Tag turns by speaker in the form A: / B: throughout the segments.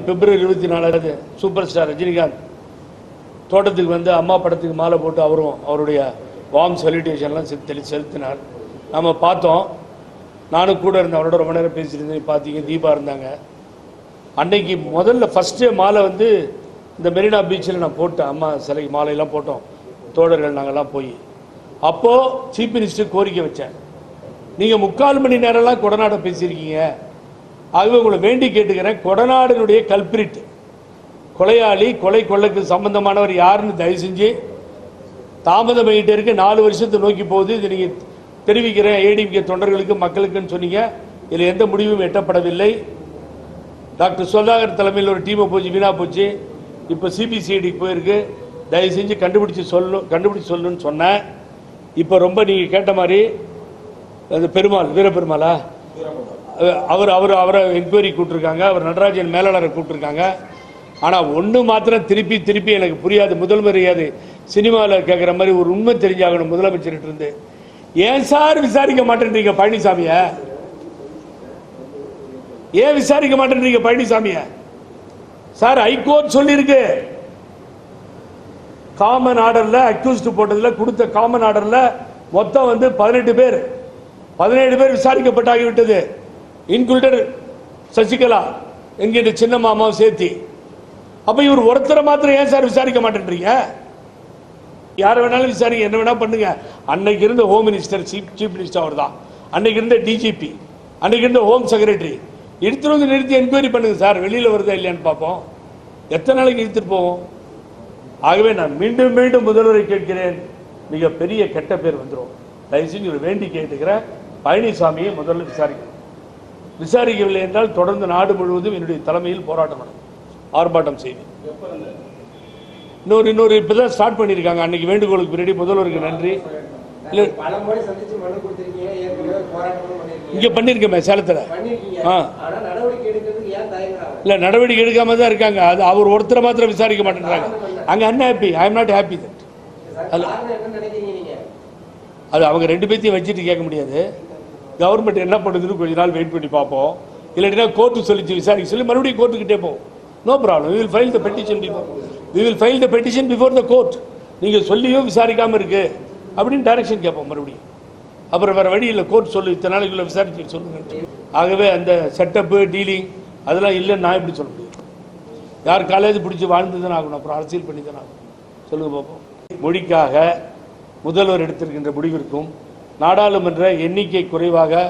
A: பிப்ரவரி இருபத்தி நாலாவது super star Rajinikanth தோட்டத்துக்கு வந்து அம்மா படத்துக்கு மாலை போட்டு அவரும் அவருடைய வார்ம் செலிட்டேஷன்லாம் செலுத்தி செலுத்தினார். நம்ம பார்த்தோம். நானும் கூட இருந்தேன். அவரோட ரொம்ப நேரம் பேசியிருந்தேன் பார்த்தீங்க தீபா இருந்தாங்க. அன்னைக்கு முதல்ல ஃபஸ்ட்டு மாலை வந்து இந்த மெரினா பீச்சில் நான் போட்டேன். அம்மா சிலைக்கு மாலையெல்லாம் போட்டோம். தோழர்கள் நாங்கள்லாம் போய். அப்போது சீஃப் மினிஸ்டர் கோரிக்கை வச்சேன் நீங்கள் முக்கால் மணி நேரம்லாம் கொடநாட பேசியிருக்கீங்க. ஆகவே உங்களை வேண்டி கேட்டுக்கிறேன். கொடநாடினுடைய கல்பிரிட். கொலையாளி கொலை கொள்ளைக்கு சம்பந்தமானவர் யாருன்னு தயவு செஞ்சு தாமதம் ஆகிட்டே இருக்கு. நாலு வருஷத்தை நோக்கி போகுது. இது நீங்கள் தெரிவிக்கிறேன். ஏடிஎம்கே தொண்டர்களுக்கு மக்களுக்குன்னு சொன்னீங்க. இதில் எந்த முடிவும் எட்டப்படவில்லை. டாக்டர் சுதாகர் தலைமையில் ஒரு டீமை போச்சு வீணாக போச்சு. இப்போ சிபிசிஐடிக்கு போயிருக்கு. தயவு செஞ்சு கண்டுபிடிச்சி சொல்லு கண்டுபிடிச்சி சொல்லுன்னு சொன்னேன். இப்போ ரொம்ப நீங்கள் கேட்ட மாதிரி அது பெருமாள் வீரபெருமாளா அவர் அவர் அவரை என்கொயரி கூப்பிட்டுருக்காங்க அவர் நடராஜன் மேலாளரை கூப்பிட்டுருக்காங்க ஆனால் ஒன்று மாத்திரம் திருப்பி திருப்பி எனக்கு புரியாது. முதல்வர் அது சினிமாவில் கேட்குற மாதிரி ஒரு உண்மை தெரிஞ்சாகணும் முதலமைச்சர்கிட்ட இருந்து. ஏன் சார் விசாரிக்க மாட்டேன்றீங்க பழனிசாமியை? ஏன் விசாரிக்க மாட்டேன்றீங்க பழனிசாமியை? சார் ஹைகோர்ட் சொல்லியிருக்கு. காமன் ஆர்டரில் அக்யூஸ்ட் போட்டதில் கொடுத்த காமன் ஆர்டரில் மொத்தம் வந்து பதினெட்டு பேர். பதினேழு பேர் விசாரிக்கப்பட்டாகிவிட்டது. இன்க்ளூடட் சசிகலா என்கின்ற சின்ன மாமாவும் சேர்த்தி. அப்ப இவர் ஒருத்தரை மாத்திரம் ஏன் சார் விசாரிக்க மாட்டேன்றீங்க? யாரை வேணாலும் விசாரிங்க என்ன வேணா பண்ணுங்க. அன்னைக்கு இருந்த home minister chief chief minister அவர் தான் அன்னைக்கு இருந்த டிஜிபி அன்னைக்கு இருந்த ஹோம் செக்ரட்டரி எடுத்துட்டு வந்து நிறுத்தி என்கொயரி பண்ணுங்க சார். வெளியில வருதா இல்லையான்னு பார்ப்போம். எத்தனை நாளைக்கு இழுத்துட்டு போவோம்? ஆகவே நான் மீண்டும் மீண்டும் முதல்வரை கேட்கிறேன். மிக பெரிய கெட்ட பேர் வந்துடும் தயவு செஞ்சு வேண்டி கேட்டுக்கிறேன் பழனிசாமியை முதல்ல விசாரிக்கணும். விசாரிக்கவில்லை என்றால் தொடர்ந்து நாடு முழுவதும் என்னுடைய தலைமையில் போராட்டம் நடக்கும். ஆர்ப்பாட்டம் செய்வேன் இன்னொரு இன்னொரு இப்பதான் ஸ்டார்ட் பண்ணியிருக்காங்க. அன்னைக்கு வேண்டுகோளுக்கு பின்னாடி முதல்வருக்கு நன்றி. இல்ல இங்க பண்ணிருக்கேன் சேலத்துல. ஆ. இல்ல நடவடிக்கை எடுக்காம தான் இருக்காங்க. அது அவர் ஒருத்தரை மாத்திரம் விசாரிக்க மாட்டேன்றாங்க. அங்க unhappy I am not happy that அது அவங்க ரெண்டு பேர்த்தையும் வச்சுட்டு கேட்க முடியாது. கவர்மெண்ட் என்ன பண்ணுதுன்னு கொஞ்ச நாள் வெயிட் பண்ணி பார்ப்போம். இல்லாட்டினா கோர்ட்டு சொல்லிச்சு விசாரிக்க சொல்லி மறுபடியும் கோர்ட்டுக்கிட்டே போவோம் no problem we will file the petition before we will file the petition before the court நீங்கள் சொல்லியும் விசாரிக்காமல் இருக்கு. அப்படின்னு டைரக்ஷன் கேட்போம் மறுபடியும். அப்புறம் வேறு வழி இல்லை கோர்ட் சொல்லு இத்தனை நாளைக்குள்ள விசாரிச்சு சொல்லுங்க. ஆகவே அந்த செட்டப்பு டீலிங் அதெல்லாம் இல்லைன்னு நான் எப்படி சொல்ல முடியும்? யார் காலேஜ் பிடிச்சி வாழ்ந்து தானே ஆகணும் அப்புறம் அரசியல் பண்ணி தானே ஆகணும். சொல்லுங்கள் பார்ப்போம் மொழிக்காக முதல்வர் எடுத்திருக்கின்ற முடிவிற்கும் நாடாளுமன்ற எண்ணிக்கை குறைவாக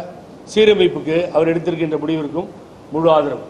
A: சீரமைப்புக்கு அவர் எடுத்திருக்கின்ற முடிவிற்கும் முழு ஆதரவு.